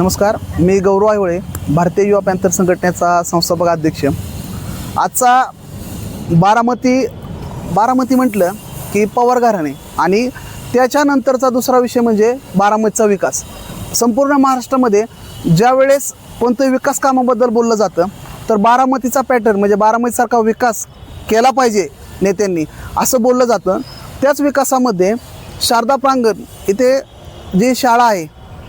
नमस्कार मी गौरव आयवळे भारतीय युवा पॅन्थर संघटनेचा संस्थापक अध्यक्ष. आजचा बारामती बारामती म्हटलं की पवार घराणे आणि त्याच्यानंतरचा दुसरा विषय म्हणजे बारामतीचा विकास. संपूर्ण महाराष्ट्रामध्ये ज्यावेळेस कोणतं विकास कामाबद्दल बोललं जातं तर बारामतीचा पॅटर्न म्हणजे बारामतीसारखा विकास केला पाहिजे नेत्यांनी असं बोललं जातं. त्याच विकासामध्ये शारदा प्रांगण इथे जी शाळा आहे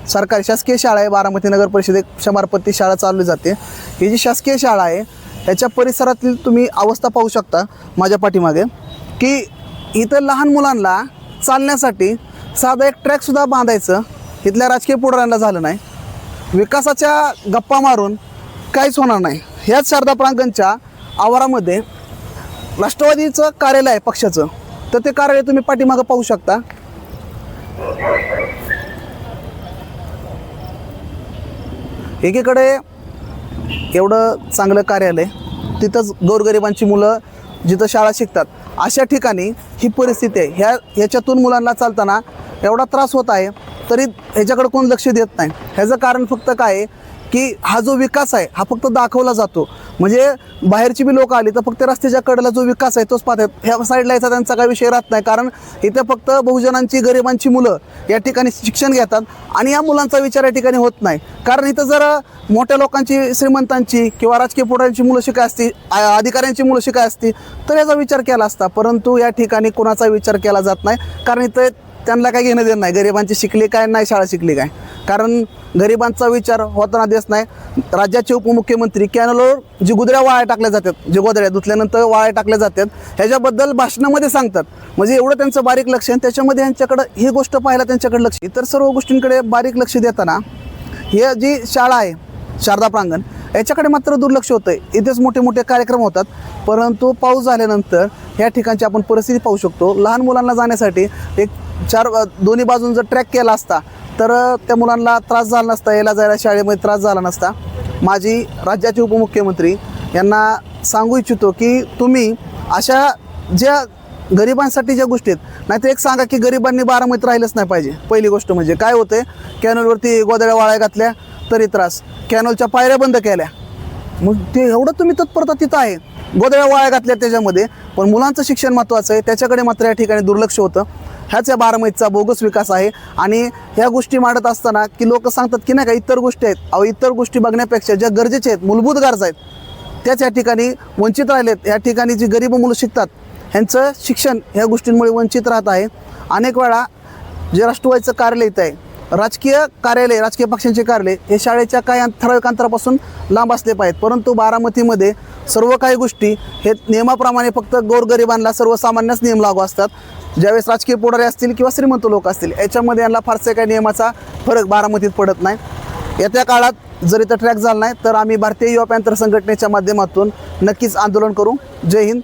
सरकारी शासकीय शाळा आहे बारामती नगर परिषदेत शंभरपत्ती शाळा चालली जाते. ही जी शासकीय शाळा आहे ह्याच्या परिसरातील तुम्ही अवस्था पाहू शकता माझ्या पाठीमागे की इथं लहान मुलांना चालण्यासाठी साधं एक ट्रॅकसुद्धा बांधायचं इथल्या राजकीय पुढाऱ्यांना झालं नाही. विकासाच्या गप्पा मारून काहीच होणार नाही. ह्याच शारदा प्रांगणच्या आवारामध्ये राष्ट्रवादीचं कार्यालय आहे पक्षाचं. तर ते कार्यालय तुम्ही पाठीमागं पाहू शकता. एकीकडे एवढं चांगलं कार्यालय तिथंच गोरगरिबांची मुलं जिथं शाळा शिकतात अशा ठिकाणी ही परिस्थिती आहे. ह्या ह्याच्यातून मुलांना चालताना एवढा त्रास होत आहे तरी ह्याच्याकडे कोण लक्ष देत नाही. ह्याचं कारण फक्त काय आहे की हा जो विकास आहे हा फक्त दाखवला जातो. म्हणजे बाहेरची बी लोक आली तर फक्त रस्त्याच्या कडेला जो विकास आहे तोच पाहतात. ह्या साईडला याचा त्यांचा काही विषय राहत नाही. कारण इथे फक्त बहुजनांची गरिबांची मुलं या ठिकाणी शिक्षण घेतात आणि या मुलांचा विचार या ठिकाणी होत नाही. कारण इथं जर मोठ्या लोकांची श्रीमंतांची किंवा राजकीय पुढाऱ्यांची मुलं शिकाय असती अधिकाऱ्यांची मुलं शिकाय असती तर याचा विचार केला असता. परंतु या ठिकाणी कोणाचा विचार केला जात नाही. कारण इथं त्यांना काही घेणं देणं नाही. गरिबांची शिकली काय नाही शाळा शिकली काय? कारण गरिबांचा विचार होताना देत नाही. राज्याचे उपमुख्यमंत्री कॅनलवर जी गुदऱ्या वाळ्या टाकल्या जातात जे गोदऱ्या धुतल्यानंतर वाळ्या टाकल्या जातात ह्याच्याबद्दल भाषणामध्ये सांगतात. म्हणजे एवढं त्यांचं बारीक लक्ष आहे आणि त्याच्यामध्ये यांच्याकडं ही गोष्ट पाहायला त्यांच्याकडे लक्ष इतर सर्व गोष्टींकडे बारीक लक्ष देताना हे जी शाळा आहे शारदा प्रांगण याच्याकडे मात्र दुर्लक्ष होतं आहे इथेच मोठे मोठे कार्यक्रम होतात. परंतु पाऊस झाल्यानंतर ह्या ठिकाणची आपण परिस्थिती पाहू शकतो. लहान मुलांना जाण्यासाठी एक चार दोन्ही बाजून जर ट्रॅक केला असता तर त्या मुलांना त्रास झाला नसता यायला जायला शाळेमध्ये त्रास झाला नसता. माझी राज्याचे उपमुख्यमंत्री यांना सांगू इच्छितो की तुम्ही अशा ज्या गरिबांसाठी ज्या गोष्टी आहेत नाहीतर एक सांगा की गरिबांनी बारामतीत राहिलंच नाही पाहिजे. पहिली गोष्ट म्हणजे काय होते कॅनलवरती गोदड्या वाळ्या घातल्या तरी त्रास. कॅनलच्या पायऱ्या बंद केल्या. मग ते एवढं तुम्ही तत्परता तिथं आहे. गोदड्या वाळ्या घातल्या त्याच्यामध्ये पण मुलांचं शिक्षण महत्त्वाचं आहे. त्याच्याकडे मात्र या ठिकाणी दुर्लक्ष होतं. ह्याच या बारामतीचा बोगस विकास आहे. आणि ह्या गोष्टी मांडत असताना की लोक सांगतात की नाही का इतर गोष्टी आहेत. अहो इतर गोष्टी बघण्यापेक्षा ज्या गरजेच्या आहेत मूलभूत गरजा आहेत त्याच या ठिकाणी वंचित राहिलेत. या ठिकाणी जी गरीब मुलं शिकतात ह्यांचं शिक्षण ह्या गोष्टींमुळे वंचित राहत आहे. अनेक वेळा जे राष्ट्रवादीचं कार्यालय इथं आहे राजकीय कार्यालय राजकीय पक्षांचे कार्यालय हे शाळेच्या काही ठराविक अंतरापासून लांब असले पाहिजेत. परंतु बारामतीमध्ये सर्व काही गोष्टी हे नियमाप्रमाणे फक्त गोरगरिबांना सर्वसामान्यच नियम लागू असतात. ज्यावेळेस राजकीय पुढारी असतील किंवा श्रीमंत लोक असतील याच्यामध्ये यांना फारसे काही नियमाचा फरक बारामतीत पडत नाही. येत्या काळात जर इथं ट्रॅक झाला नाही तर आम्ही भारतीय युवा पॅन्थर संघटनेच्या माध्यमातून नक्कीच आंदोलन करू. जय हिंद.